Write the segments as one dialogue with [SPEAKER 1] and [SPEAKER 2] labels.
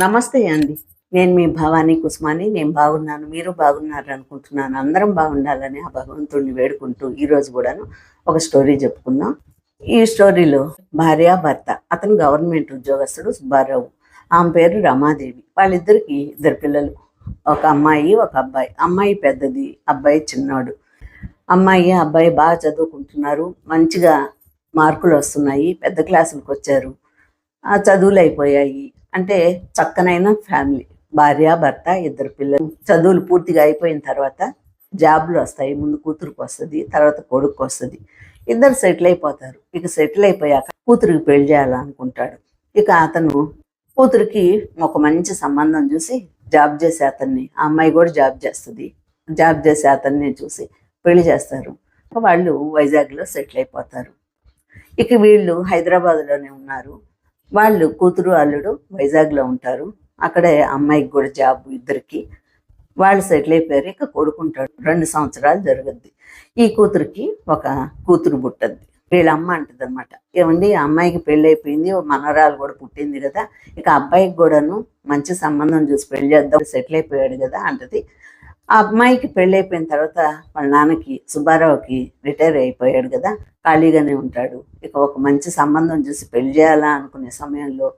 [SPEAKER 1] నమస్తే అండి. నేను మీ భవానీ కుసుమాని. నేను బాగున్నాను. మీరు బాగున్నారు అనుకుంటున్నాను. అందరం బాగుండాలని ఆ భగవంతుడిని వేడుకుంటూ ఈ రోజు కూడాను ఒక స్టోరీ చెప్పుకుందాం. ఈ స్టోరీలో భార్య భర్త అతను గవర్నమెంట్ ఉద్యోగస్తుడు సుబ్బారావు. ఆమె పేరు రమాదేవి. వాళ్ళిద్దరికి ఇద్దరు పిల్లలు. ఒక అమ్మాయి ఒక అబ్బాయి. అమ్మాయి పెద్దది అబ్బాయి చిన్నోడు. అమ్మాయి అబ్బాయి బాగా చదువుకుంటున్నారు. మంచిగా మార్కులు వస్తున్నాయి. పెద్ద క్లాసులకు వచ్చారు ఆ చదువులు అయిపోయాయి అంటే చక్కనైన ఫ్యామిలీ. భార్య భర్త ఇద్దరు పిల్లలు. చదువులు పూర్తిగా అయిపోయిన తర్వాత జాబ్లు వస్తాయి. ముందు కూతురుకు వస్తుంది తర్వాత కొడుకు వస్తుంది. ఇద్దరు సెటిల్ అయిపోతారు. ఇక సెటిల్ అయిపోయాక కూతురికి పెళ్ళి చేయాలనుకుంటాడు. ఇక అతను కూతురికి ఒక మంచి సంబంధం చూసి జాబ్ చేసే అతన్ని ఆ అమ్మాయి కూడా జాబ్ చేస్తుంది. జాబ్ చేసే అతన్ని చూసి పెళ్ళి చేస్తారు. వాళ్ళు వైజాగ్లో సెటిల్ అయిపోతారు. ఇక వీళ్ళు హైదరాబాద్లోనే ఉన్నారు. వాళ్ళు కూతురు అల్లుడు వైజాగ్లో ఉంటారు. అక్కడే అమ్మాయికి కూడా జాబ్ ఇద్దరికి. వాళ్ళు సెటిల్ అయిపోయారు. ఇక కొడుకుంటాడు. రెండు సంవత్సరాలు జరుగుద్ది. ఈ కూతురికి ఒక కూతురు పుట్టద్ది. వీళ్ళ అమ్మ అంటది అనమాట ఏమండి అమ్మాయికి పెళ్ళి అయిపోయింది. మనవరాలు కూడా పుట్టింది కదా. ఇక అబ్బాయికి కూడాను మంచి సంబంధం చూసి పెళ్ళి చేద్దాం. సెటిల్ అయిపోయాడు కదా అంటది. ఆ అమ్మాయికి పెళ్ళైపోయిన అయిపోయిన తర్వాత వాళ్ళ నాన్నకి సుబ్బారావుకి రిటైర్ అయిపోయాడు కదా ఖాళీగానే ఉంటాడు. ఇక ఒక మంచి సంబంధం చూసి పెళ్ళి చేయాలా అనుకునే సమయంలో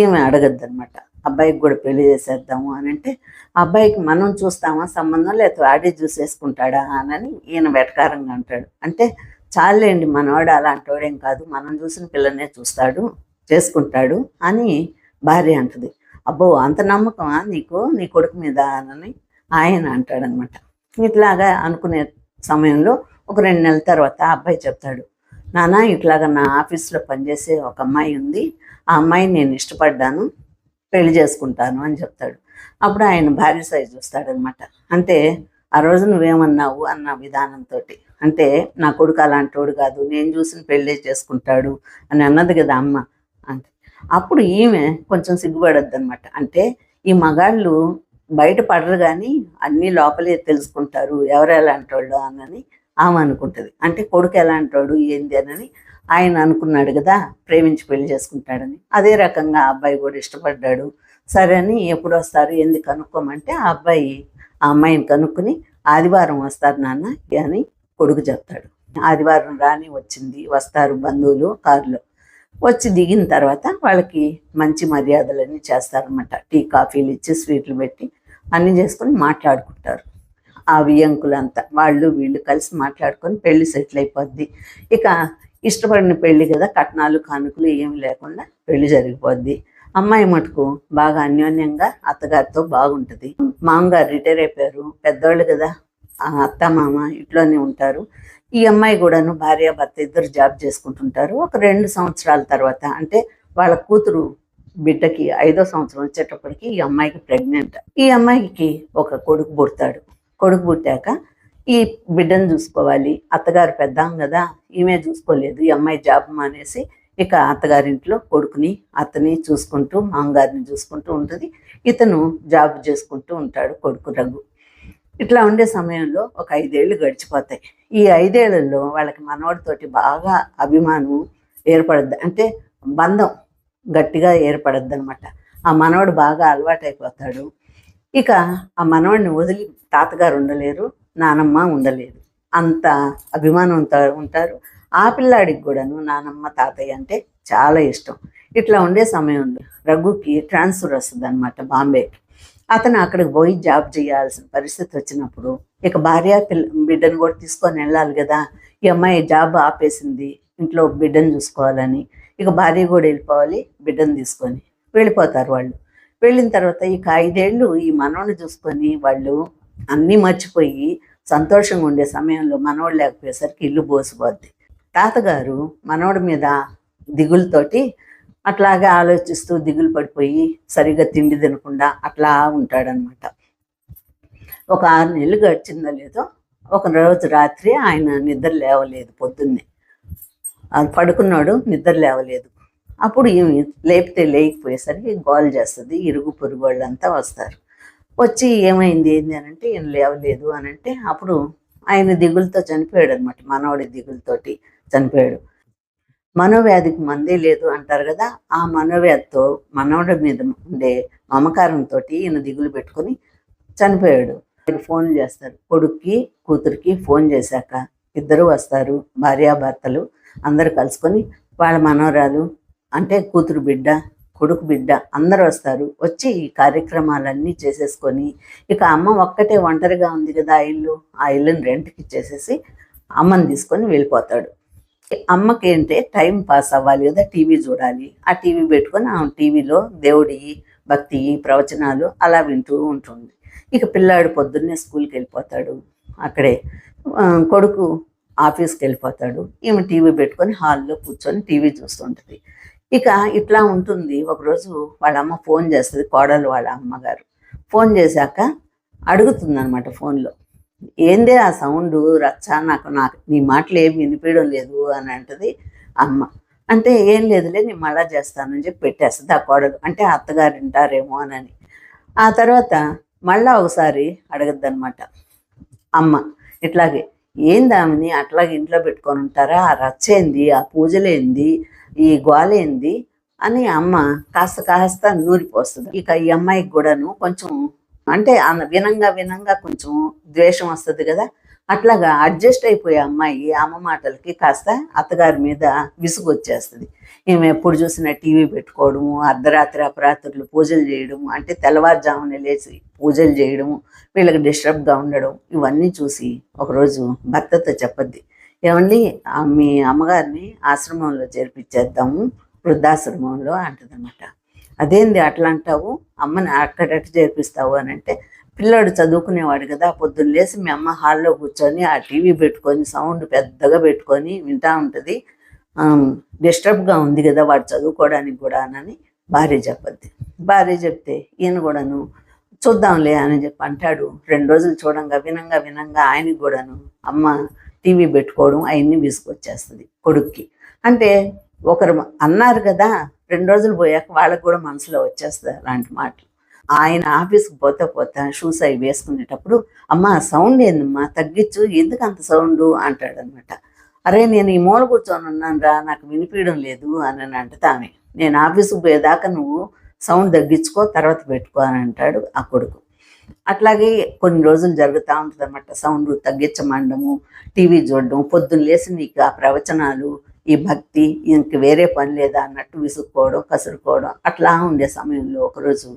[SPEAKER 1] ఈమె అడగద్దు అనమాట అబ్బాయికి కూడా పెళ్ళి చేసేద్దాము అని అంటే అబ్బాయికి మనం చూస్తామా సంబంధం లేకపోతే ఆడే చూసేసుకుంటాడా అని ఈయన వెటకారంగా అంటాడు. అంటే చాలేండి మనవాడు అలాంటోడేం కాదు మనం చూసిన పిల్లనే చూస్తాడు చేసుకుంటాడు అని భార్య అంటది. అబ్బో అంత నమ్మకమా నీకు నీ కొడుకు మీద అని ఆయన అంటాడనమాట. ఇట్లాగా అనుకునే సమయంలో ఒక రెండు నెలల తర్వాత ఆ అబ్బాయి చెప్తాడు నాన్న ఇట్లాగా నా ఆఫీస్లో పనిచేసే ఒక అమ్మాయి ఉంది. ఆ అమ్మాయిని నేను ఇష్టపడ్డాను పెళ్ళి చేసుకుంటాను అని చెప్తాడు. అప్పుడు ఆయన భార్య సైజ్ చూస్తాడనమాట అంటే ఆ రోజు నువ్వేమన్నావు? అన్న విధానంతో అంటే నా కొడుకు అలాంటోడు కాదు. నేను చూసిన పెళ్ళి చేసుకుంటాడు అని అన్నది కదా అమ్మ. అంటే అప్పుడు ఈమె కొంచెం సిగ్గుపడద్దు అనమాట అంటే ఈ మగాళ్ళు బయట పడరు కానీ అన్ని లోపలే తెలుసుకుంటారు. ఎవరు ఎలాంటి వాళ్ళు అని ఆమె అనుకుంటుంది. అంటే కొడుకు ఎలాంటోడు ఏంది అని ఆయన అనుకున్నాడు కదా ప్రేమించి పెళ్ళి చేసుకుంటాడని. అదే రకంగా ఆ అబ్బాయి కూడా ఇష్టపడ్డాడు. సరే అని ఎప్పుడు వస్తారు ఏంది కనుక్కోమంటే ఆ అబ్బాయి ఆ అమ్మాయిని కనుక్కుని ఆదివారం వస్తారు నాన్న అని కొడుకు చెప్తాడు. ఆదివారం రాని వచ్చింది వస్తారు బంధువులు కారులో. వచ్చి దిగిన తర్వాత వాళ్ళకి మంచి మర్యాదలన్నీ చేస్తారనమాట టీ కాఫీలు ఇచ్చి స్వీట్లు పెట్టి అన్నీ చేసుకొని మాట్లాడుకుంటారు. ఆ వియంకులంతా వాళ్ళు వీళ్ళు కలిసి మాట్లాడుకొని పెళ్ళి సెటిల్ అయిపోద్ది. ఇక ఇష్టపడిన పెళ్ళి కదా కట్నాలు కానుకలు ఏమి లేకుండా పెళ్ళి జరిగిపోద్ది. అమ్మాయి మటుకు బాగా అన్యోన్యంగా అత్తగారితో బాగుంటుంది. మామగారు రిటైర్ అయిపోయారు పెద్దవాళ్ళు కదా ఆ అత్త మామ ఇంట్లోనే ఉంటారు. ఈ అమ్మాయి కూడాను భార్య భర్త ఇద్దరు జాబ్ చేసుకుంటుంటారు. ఒక రెండు సంవత్సరాల తర్వాత అంటే వాళ్ళ కూతురు బిడ్డకి ఐదో సంవత్సరం వచ్చేటప్పటికి ఈ అమ్మాయికి ప్రెగ్నెంట్ ఈ అమ్మాయికి ఒక కొడుకు పుడతాడు. కొడుకు పుట్టాక ఈ బిడ్డను చూసుకోవాలి. అత్తగారు పెద్దాం కదా ఈమె చూసుకోలేదు. ఈ అమ్మాయి జాబ్ మానేసి ఇక అత్తగారింట్లో కొడుకుని అతని చూసుకుంటూ మామగారిని చూసుకుంటూ ఉంటుంది. ఇతను జాబ్ చేసుకుంటూ ఉంటాడు కొడుకు రఘు. ఇట్లా ఉండే సమయంలో ఒక ఐదేళ్ళు గడిచిపోతాయి. ఈ ఐదేళ్ళలో వాళ్ళకి మనవడితోటి బాగా అభిమానం ఏర్పడద్దు అంటే బంధం గట్టిగా ఏర్పడద్దు అనమాట ఆ మనవడు బాగా అలవాటైపోతాడు. ఇక ఆ మనవడిని వదిలి తాతగారు ఉండలేరు నానమ్మ ఉండలేదు. అంత అభిమానంతో ఉంటారు. ఆ పిల్లాడికి కూడాను నానమ్మ తాతయ్య అంటే చాలా ఇష్టం. ఇట్లా ఉండే సమయంలో రఘుకి ట్రాన్స్ఫర్ వస్తుంది అనమాట బాంబేకి. అతను అక్కడికి పోయి జాబ్ చేయాల్సిన పరిస్థితి వచ్చినప్పుడు ఇక భార్య పిల్ల బిడ్డను కూడా తీసుకొని వెళ్ళాలి కదా. ఈ అమ్మాయి జాబ్ ఆపేసింది. ఇంట్లో బిడ్డను చూసుకోవాలని ఇక భార్య కూడా వెళ్ళిపోవాలి బిడ్డను తీసుకొని వెళ్ళిపోతారు వాళ్ళు. వెళ్ళిన తర్వాత ఇక ఐదేళ్ళు ఈ మనవని చూసుకొని వాళ్ళు అన్నీ మర్చిపోయి సంతోషంగా ఉండే సమయంలో మనవడు లేకపోయేసరికి ఇల్లు బోసిపోద్ది. తాతగారు మనవడి మీద దిగులతోటి అట్లాగే ఆలోచిస్తూ దిగులు పడిపోయి సరిగ్గా తిండి తినకుండా అట్లా ఉంటాడనమాట ఒక ఆరు నెలలు గడిచిందో లేదో ఒక రోజు రాత్రి ఆయన నిద్ర లేవలేదు పొద్దున్నే. పడుకున్నాడు నిద్ర లేవలేదు. అప్పుడు ఈమె లేపితే లేకపోయేసరికి గోల్ చేస్తుంది ఇరుగు పొరుగు వాళ్ళంతా వస్తారు. వచ్చి ఏమైంది ఏంది అని అంటే ఈయన లేవలేదు అని అంటే అప్పుడు ఆయన దిగులతో చనిపోయాడు అనమాట మనవడి దిగులతోటి చనిపోయాడు. మనోవ్యాధికి మందే లేదు అంటారు కదా ఆ మనోవ్యాధితో మనవడి మీద ఉండే మమకారంతో ఈయన దిగులు పెట్టుకొని చనిపోయాడు. ఫోన్ చేస్తారు కొడుక్కి కూతురికి ఫోన్ చేశాక ఇద్దరు వస్తారు భార్యాభర్తలు అందరు కలుసుకొని వాళ్ళ మనవరాలు అంటే కూతురు బిడ్డ కొడుకు బిడ్డ అందరు వస్తారు. వచ్చి ఈ కార్యక్రమాలన్నీ చేసేసుకొని ఇక అమ్మ ఒక్కటే ఒంటరిగా ఉంది కదా ఆ ఇల్లు ఆ ఇల్లుని రెంట్కి ఇచ్చేసేసి అమ్మని తీసుకొని వెళ్ళిపోతాడు. అమ్మకి ఏంటే టైం పాస్ అవ్వాలి కదా టీవీ చూడాలి. ఆ టీవీ పెట్టుకొని ఆ టీవీలో దేవుడి భక్తి ప్రవచనాలు అలా వింటూ ఉంటుంది. ఇక పిల్లాడు పొద్దున్నే స్కూల్కి వెళ్ళిపోతాడు. అక్కడే కొడుకు ఆఫీస్కి వెళ్ళిపోతాడు ఈమె టీవీ పెట్టుకొని హాల్లో కూర్చొని టీవీ చూస్తుంటుంది. ఇక ఇట్లా ఉంటుంది. ఒకరోజు వాళ్ళ అమ్మ ఫోన్ చేస్తుంది కోడలు వాళ్ళ అమ్మగారు. ఫోన్ చేశాక అడుగుతుంది అనమాట ఫోన్లో. ఏందే ఆ సౌండ్? రచ్చ? నాకు నాకు నీ మాటలు ఏం వినిపించడం లేదు అని అంటది అమ్మ. అంటే ఏం లేదులే నేను మళ్ళా చేస్తానని చెప్పి పెట్టేస్తుంది ఆ కోడలు. అంటే అత్తగారు వింటారేమో అని ఆ తర్వాత మళ్ళా ఒకసారి అడగద్దు అనమాట అమ్మ. ఇట్లాగే ఏందామని అట్లాగే ఇంట్లో పెట్టుకొని ఉంటారా? ఆ రచ్చ ఏంది? ఆ పూజలేంది ఈ గోలేంది అని అమ్మ కాస్త కాస్త నూరిపోస్తుంది. ఇక ఈ అమ్మాయికి కూడాను కొంచెం అంటే ఆమె వినంగా వినంగా కొంచెం ద్వేషం వస్తుంది కదా? అట్లాగా అడ్జస్ట్ అయిపోయే అమ్మాయి అమ్మ మాటలకి కాస్త అత్తగారి మీద విసుగు వచ్చేస్తుంది ఈమె ఎప్పుడు చూసినా టీవీ పెట్టుకోవడము అర్ధరాత్రి అపరాత్రులు పూజలు చేయడము అంటే తెల్లవారుజామున లేచి పూజలు చేయడము వీళ్ళకి డిస్టర్బ్గా ఉండడం ఇవన్నీ చూసి ఒకరోజు భర్తతో చెప్పద్ది. ఏమండి మీ అమ్మగారిని ఆశ్రమంలో చేర్పించేద్దాము వృద్ధాశ్రమంలో అంటదన్నమాట. అదేంది అట్లా అంటావు? అమ్మని అక్కడట్టు చేర్పిస్తావు అని అంటే పిల్లాడు చదువుకునేవాడు కదా పొద్దున్న లేసి మీ అమ్మ హాల్లో కూర్చొని ఆ టీవీ పెట్టుకొని సౌండ్ పెద్దగా పెట్టుకొని వింటా ఉంటుంది. డిస్టర్బ్గా ఉంది కదా వాడు చదువుకోవడానికి కూడా అని భార్య చెప్పద్ది. భార్య చెప్తే ఈయన కూడాను చూద్దాంలే అని చెప్పి అంటాడు. రెండు రోజులు చూడంగా వినంగా వినంగా ఆయనకి కూడాను అమ్మ టీవీ పెట్టుకోవడం అవన్నీ విసుకొచ్చేస్తుంది కొడుక్కి. అంటే ఒకరు అన్నారు కదా రెండు రోజులు పోయాక వాళ్ళకి కూడా మనసులో వచ్చేస్తుంది అలాంటి మాటలు. ఆయన ఆఫీస్కి పోతా పోతా షూస్ అవి వేసుకునేటప్పుడు అమ్మ సౌండ్ ఏందమ్మా? తగ్గించు ఎందుకు అంత సౌండ్? అంటాడనమాట. అరే నేను ఈ మూల కూర్చొని ఉన్నాను రా నాకు వినిపించడం లేదు. అని అని అంటది ఆమె. నేను ఆఫీస్కి పోయేదాకా నువ్వు సౌండ్ తగ్గించుకో తర్వాత పెట్టుకో అని అంటాడు ఆ కొడుకు. అట్లాగే కొన్ని రోజులు జరుగుతూ ఉంటుంది అనమాట సౌండ్ తగ్గించమండము. టీవీ చూడడం. పొద్దున్న లేసి నీకు ఆ ప్రవచనాలు ఈ భక్తి ఇంక వేరే పని లేదా అన్నట్టు విసుక్కోవడం కసురుకోవడం అట్లా ఉండే సమయంలో ఒకరోజు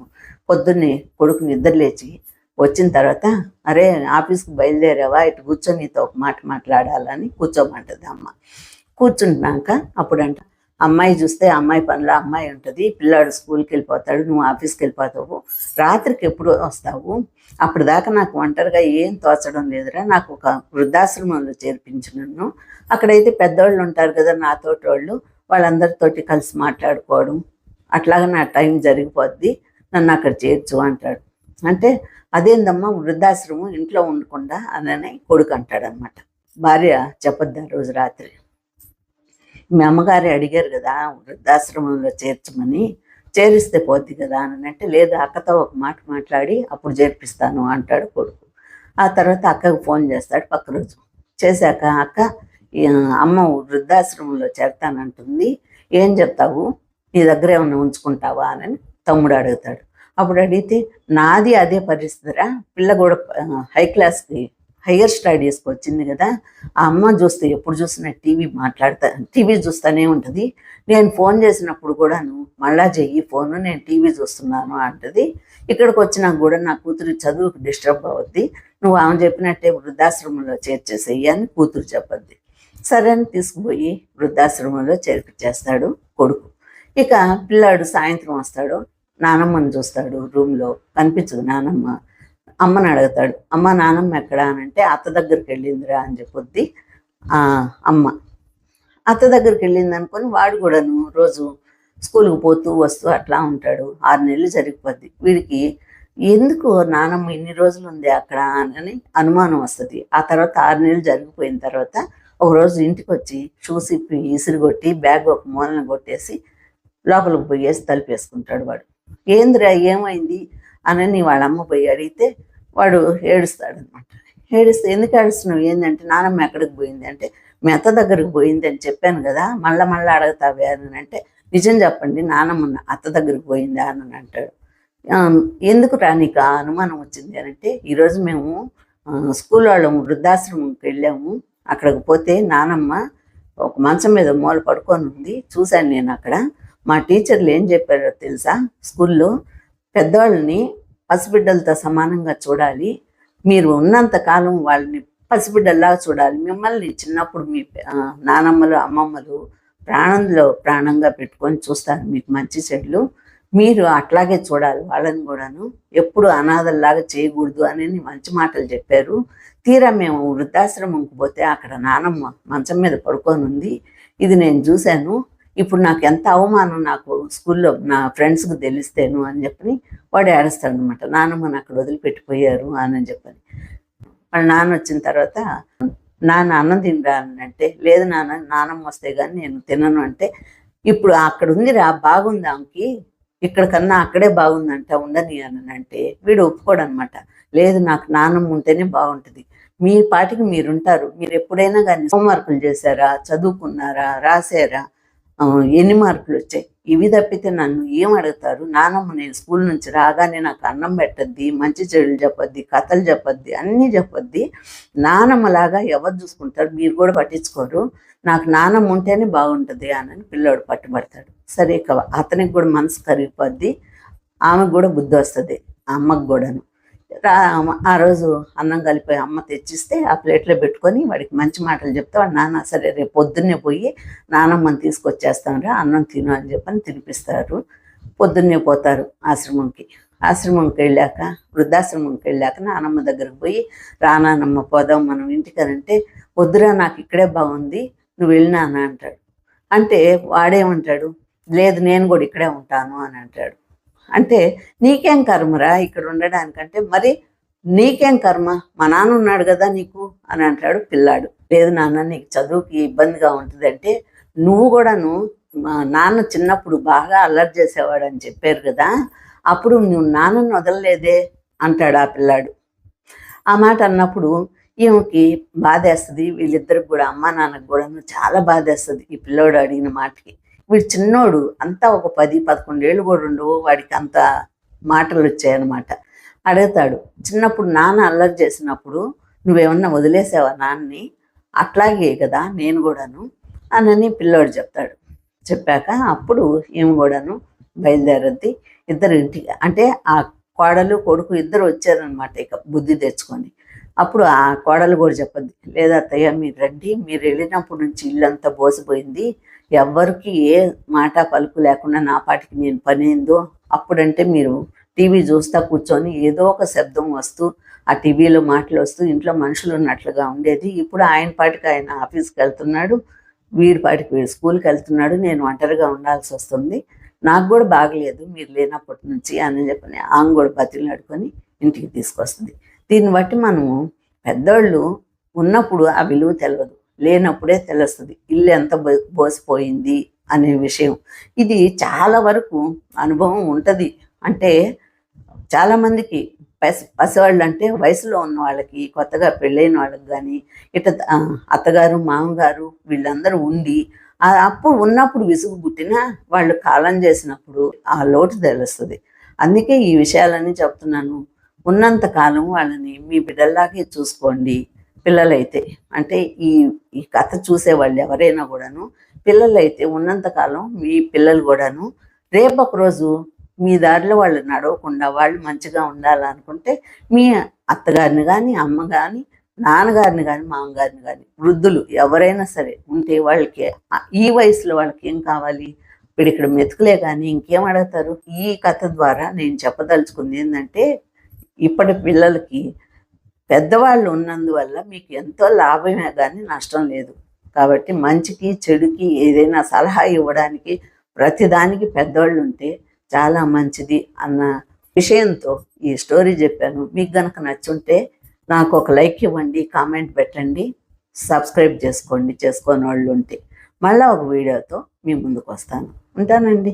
[SPEAKER 1] పొద్దున్నే కొడుకు నిద్ర లేచి వచ్చిన తర్వాత అరే ఆఫీస్కి బయలుదేరావా? ఇటు కూర్చొని నీతో ఒక మాట మాట్లాడాలని కూర్చోమంటది అమ్మ. కూర్చుంటున్నాక అప్పుడంట అమ్మాయి చూస్తే అమ్మాయి పనిలో అమ్మాయి ఉంటుంది పిల్లాడు స్కూల్కి వెళ్ళిపోతాడు నువ్వు ఆఫీస్కి వెళ్ళిపోతావు రాత్రికి ఎప్పుడు వస్తావు? అప్పుడు దాకా నాకు ఒంటరిగా ఏం తోచడం లేదురా నాకు ఒక వృద్ధాశ్రమంలో చేర్పించినను అక్కడైతే పెద్దవాళ్ళు ఉంటారు కదా నాతోటి వాళ్ళు వాళ్ళందరితోటి కలిసి మాట్లాడుకోవడం అట్లాగా నా టైం జరిగిపోద్ది నన్ను అక్కడ చేర్చు అంటాడు. అంటే అదేందమ్మా వృద్ధాశ్రమం ఇంట్లో ఉండకుండా అని కొడుకు అంటాడనమాట. భార్య చెప్పొద్దు రోజు రాత్రి? మీ అమ్మగారు అడిగారు కదా వృద్ధాశ్రమంలో చేర్చమని. చేరిస్తే పోద్ది కదా అని అంటే లేదు అక్కతో ఒక మాట మాట్లాడి అప్పుడు చేర్పిస్తాను అంటాడు కొడుకు. ఆ తర్వాత అక్కకు ఫోన్ చేస్తాడు పక్క రోజు చేశాక అక్క ఈ అమ్మ వృద్ధాశ్రమంలో చేరతానంటుంది. ఏం చెప్తావు? నీ దగ్గర ఏమైనా ఉంచుకుంటావా? అని తమ్ముడు అడుగుతాడు. అప్పుడు అడిగితే నాది అదే పరిస్థితిరా పిల్ల కూడా హై క్లాస్కి హయ్యర్ స్టడీస్కి వచ్చింది కదా. ఆ అమ్మ చూస్తే ఎప్పుడు చూసినా టీవీ మాట్లాడతా టీవీ చూస్తూనే ఉంటుంది. నేను ఫోన్ చేసినప్పుడు కూడాను మళ్ళా చెయ్యి ఫోను నేను టీవీ చూస్తున్నాను అంటది. ఇక్కడికి వచ్చినాక కూడా నా కూతురు చదువుకు డిస్టర్బ్ అవుద్ది. నువ్వు ఆమె చెప్పినట్టే వృద్ధాశ్రమంలో చేర్చేసేయి అని కూతురు చెప్పద్ది. సరే అని తీసుకుపోయి వృద్ధాశ్రమంలో చేర్పించేస్తాడు కొడుకు. ఇక పిల్లాడు సాయంత్రం వస్తాడు. నానమ్మని చూస్తాడు రూమ్లో. కనిపించదు నానమ్మ. అమ్మని అడుగుతాడు అమ్మ నానమ్మ ఎక్కడా? అని అంటే అత్త దగ్గరికి వెళ్ళిందిరా అని చెప్పొద్ది ఆ అమ్మ. అత్త దగ్గరికి వెళ్ళింది అనుకొని వాడు కూడాను రోజు స్కూల్కి పోతూ వస్తూ అట్లా ఉంటాడు. ఆరు నెలలు జరిగిపోద్ది. వీడికి ఎందుకు నానమ్మ ఇన్ని రోజులు ఉంది అక్కడ అని అనుమానం వస్తుంది. ఆ తర్వాత ఆరు నెలలు జరిగిపోయిన తర్వాత ఒక రోజు ఇంటికి వచ్చి షూస్ ఇప్పి ఇసురు కొట్టి బ్యాగ్ ఒక మూలన కొట్టేసి లోపలికి పోయేసి తలుపేసుకుంటాడు వాడు. ఏందిరా ఏమైంది? అని వాళ్ళ అమ్మ పోయి అడిగితే వాడు ఏడుస్తాడు అనమాట ఏడుస్తే ఎందుకు ఏడుస్తున్నావు? ఏంటంటే నానమ్మ ఎక్కడికి పోయింది? అంటే మీ అత్త దగ్గరికి పోయింది అని చెప్పాను కదా మళ్ళా మళ్ళీ అడుగుతావే అని అంటే నిజం చెప్పండి నానమ్మ అత్త దగ్గరికి పోయిందా? అని అంటాడు. ఆ, ఎందుకు రా నీకు ఆ అనుమానం వచ్చింది? అని అంటే ఈరోజు మేము స్కూల్ వాళ్ళము వృద్ధాశ్రమంకి వెళ్ళాము. అక్కడికి పోతే నానమ్మ ఒక మంచం మీద మూల పడుకొని ఉంది. చూశాను నేను అక్కడ. మా టీచర్లు ఏం చెప్పారో తెలుసా? స్కూల్లో పెద్దవాళ్ళని పసిబిడ్డలతో సమానంగా చూడాలి. మీరు ఉన్నంత కాలం వాళ్ళని పసిబిడ్డల్లాగా చూడాలి. మిమ్మల్ని చిన్నప్పుడు మీ నానమ్మలు అమ్మమ్మలు ప్రాణంలో ప్రాణంగా పెట్టుకొని చూస్తారు మీకు మంచి చెడ్లు. మీరు అట్లాగే చూడాలి వాళ్ళని కూడాను. ఎప్పుడు అనాథల్లాగా చేయకూడదు అని మంచి మాటలు చెప్పారు. తీరా మేము వృద్ధాశ్రమంకి పోతే అక్కడ నానమ్మ మంచం మీద పడుకొని ఉంది. ఇది నేను చూశాను. ఇప్పుడు నాకు ఎంత అవమానం నాకు స్కూల్లో నా ఫ్రెండ్స్కి తెలిస్తేను అని చెప్పని వాడు ఏడుస్తాడు అనమాట నాన్నమ్మని అక్కడ వదిలిపెట్టిపోయారు అని చెప్పని. వాళ్ళ నాన్న వచ్చిన తర్వాత నాన్న అన్నం తినరా అంటే లేదు నాన్న నాన్నమ్మ వస్తే కానీ నేను తినను అంటే ఇప్పుడు అక్కడ ఉందిరా బాగుంది ఆమెకి. ఇక్కడ కన్నా అక్కడే బాగుందంట ఉండని అని అంటే వీడు ఒప్పుకోడు అనమాట లేదు నాకు నాన్నమ్మ ఉంటేనే బాగుంటుంది. మీ పాటికి మీరుంటారు. మీరు ఎప్పుడైనా కానీ హోంవర్కులు చేశారా చదువుకున్నారా రాసారా ఎన్ని మార్కులు వచ్చాయి? ఇవి తప్పితే నన్ను ఏం అడుగుతారు? నానమ్మ నేను స్కూల్ నుంచి రాగానే నాకు అన్నం పెట్టద్ది మంచి చెడులు చెప్పొద్ది కథలు చెప్పొద్ది అన్నీ చెప్పొద్ది. నానమ్మలాగా ఎవరు చూసుకుంటారు? మీరు కూడా పట్టించుకోరు. నాకు నానమ్మ ఉంటేనే బాగుంటుంది అని పిల్లోడు పట్టుబడతాడు. సరే ఇక అతనికి కూడా మనసు కరిగిపోద్ది. ఆమెకు కూడా బుద్ధి వస్తుంది. ఆ అమ్మకు కూడాను. ఆ రోజు అన్నం కలిపి అమ్మ తెచ్చిస్తే ఆ ప్లేట్లో పెట్టుకొని వాడికి మంచి మాటలు చెప్తే వాడు నాన్న సరే రేపు పొద్దున్నే పోయి నానమ్మని తీసుకొచ్చేస్తాంరా అన్నం తిను అని చెప్పని తినిపిస్తారు. పొద్దున్నే పోతారు ఆశ్రమంకి. ఆశ్రమంకి వెళ్ళాక వృద్ధాశ్రమంకి వెళ్ళాక నానమ్మ దగ్గరకు పోయి రా నానమ్మ పోదాం మనం ఇంటికనంటే వద్దురా నాకు ఇక్కడే బాగుంది నువ్వు వెళ్ళినానా అంటాడు. అంటే వాడేమంటాడు లేదు నేను కూడా ఇక్కడే ఉంటాను అని అంటాడు. అంటే నీకేం కర్మరా ఇక్కడ ఉండడానికంటే? మరి నీకేం కర్మ? మా నాన్న ఉన్నాడు కదా నీకు? అని అంటాడు పిల్లాడు. లేదు నాన్న నీకు చదువుకి ఇబ్బందిగా ఉంటుంది అంటే నువ్వు కూడాను మా నాన్న చిన్నప్పుడు బాగా అల్లరి చేసేవాడు అని చెప్పారు కదా అప్పుడు నువ్వు నాన్నను వదలలేదే అంటాడు ఆ పిల్లాడు. ఆ మాట అన్నప్పుడు ఈమెకి బాధేస్తుంది వీళ్ళిద్దరికి కూడా అమ్మ నాన్నకు కూడా చాలా బాధేస్తుంది ఈ పిల్లోడు అడిగిన మాటకి. వీడు చిన్నోడు అంతా ఒక పది పదకొండేళ్ళు కూడా ఉండవు వాడికి అంత మాటలు వచ్చాయన్నమాట అడుగుతాడు చిన్నప్పుడు నాన్న అల్లరి చేసినప్పుడు నువ్వేమన్నా వదిలేసావా నాన్నని? అట్లాగే కదా నేను కూడాను అనని పిల్లోడు చెప్తాడు. చెప్పాక అప్పుడు ఏమి కూడాను బయలుదేరద్ది. ఇద్దరు ఇంటికి అంటే ఆ కోడలు కొడుకు ఇద్దరు వచ్చారనమాట ఇక బుద్ధి తెచ్చుకొని. అప్పుడు ఆ కోడలు కూడా చెప్పద్ది లేదా అత్తయ్య మీరు రండి మీరు వెళ్ళినప్పటి నుంచి ఇల్లంతా బోసిపోయింది. ఎవ్వరికి ఏ మాట పలుకు లేకుండా నా పాటికి నేను పని ఏందో అప్పుడంటే మీరు టీవీ చూస్తా కూర్చొని ఏదో ఒక శబ్దం వస్తూ ఆ టీవీలో మాటలు వస్తూ ఇంట్లో మనుషులు ఉన్నట్లుగా ఉండేది. ఇప్పుడు ఆయన పాటికి ఆయన ఆఫీస్కి వెళ్తున్నాడు వీడి పాటికి వీడు స్కూల్కి వెళ్తున్నాడు నేను ఒంటరిగా ఉండాల్సి వస్తుంది. నాకు కూడా బాగలేదు మీరు లేనప్పటి నుంచి అని చెప్పని ఆమె కూడా బతిలాడుకొని ఇంటికి తీసుకొస్తుంది. దీన్ని బట్టి మనము పెద్దోళ్ళు ఉన్నప్పుడు ఆ విలువ తెలియదు లేనప్పుడే తెలుస్తుంది. ఇల్లు ఎంత బో- బోసిపోయింది అనే విషయం. ఇది చాలా వరకు అనుభవం ఉంటుంది. అంటే చాలామందికి పసి పసివాళ్ళు అంటే వయసులో ఉన్న వాళ్ళకి కొత్తగా పెళ్ళైన వాళ్ళకి కానీ ఇట అత్తగారు మామగారు వీళ్ళందరూ ఉండి అప్పుడు ఉన్నప్పుడు విసుగు పుట్టినా వాళ్ళు కాలం చేసినప్పుడు ఆ లోటు తెలుస్తుంది. అందుకే ఈ విషయాలన్నీ చెప్తున్నాను. ఉన్నంత కాలం వాళ్ళని మీ బిడ్డల్లాగే చూసుకోండి పిల్లలైతే. అంటే ఈ ఈ కథ చూసే వాళ్ళు ఎవరైనా కూడాను పిల్లలైతే ఉన్నంత కాలం మీ పిల్లలు కూడాను రేపు రోజు మీ దారిలో వాళ్ళు నడవకుండా వాళ్ళు మంచిగా ఉండాలనుకుంటే మీ అత్తగారిని కానీ అమ్మ కానీ నాన్నగారిని కానీ మామగారిని కానీ వృద్ధులు ఎవరైనా సరే ఉంటే వాళ్ళకి ఈ వయసులో వాళ్ళకి ఏం కావాలి? ఇప్పుడు ఇక్కడ మెతుకులే కానీ ఇంకేం అడుగుతారు? ఈ కథ ద్వారా నేను చెప్పదలుచుకుంది ఏంటంటే ఇప్పటి పిల్లలకి పెద్దవాళ్ళు ఉన్నందువల్ల మీకు ఎంతో లాభమే కానీ నష్టం లేదు. కాబట్టి మంచికి చెడుకి ఏదైనా సలహా ఇవ్వడానికి ప్రతిదానికి పెద్దవాళ్ళు ఉంటే చాలా మంచిది అన్న విషయంతో ఈ స్టోరీ చెప్పాను. మీకు గనక నచ్చుంటే నాకు ఒక లైక్ ఇవ్వండి కామెంట్ పెట్టండి సబ్స్క్రైబ్ చేసుకోండి చేసుకోని వాళ్ళు ఉంటే మళ్ళీ ఒక వీడియోతో మీ ముందుకు వస్తాను ఉంటానండి.